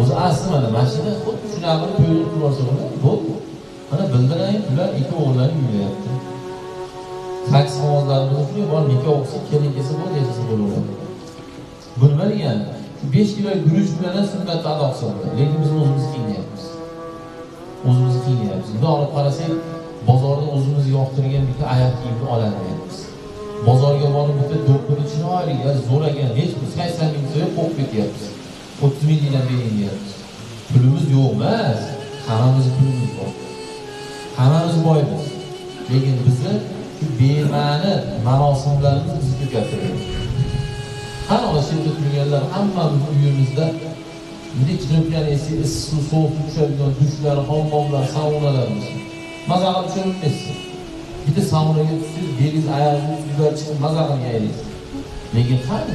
o'zi asli mana mana shuni xuddi shunaqa qilib to'yni qilib yuborsa bo'ladi bo'ldi mana bildiraylik ular ikki o'g'illarni uylayapti sakkiz qog'ozlarimizni shunday bor nikoh o'qisa kelin kelsa bo'ldi yashasa bo'laveradi bu nima degani besh kilo guruch bilan ham sunnatni ado qilsa lekin biz o'zimiz qiynayapmiz. O'zimiz qiynayapmiz. Bundoq olib qarasak bozorda o'zimizga yoqtirgan bitta oyoq kiyimni ololmayapmiz bozorga borib bitta do'ppini chiroyli zo'r ekan hech bir sakson ming so'm qo'yib ketyapmiz. O'ttiz mingdan bering deyapmiz pulimiz yo'q emas hammamizni pulimiz bor. Hammamiz boymiz. Lekin bizni shu bema'ni marosimlarimiz bizni ko'paytiradi qani mana shu yerda turganlar hammamiz uyimizda bunday issiq suv sovuq suv tushadigan dushlar hammomlar saunalarimiz maza qilib tushunmaysiz. Bitta saunaga tushsangiz belingiz oyog'ingiz yuzlar chiqib maza qilgaysiz lekin qani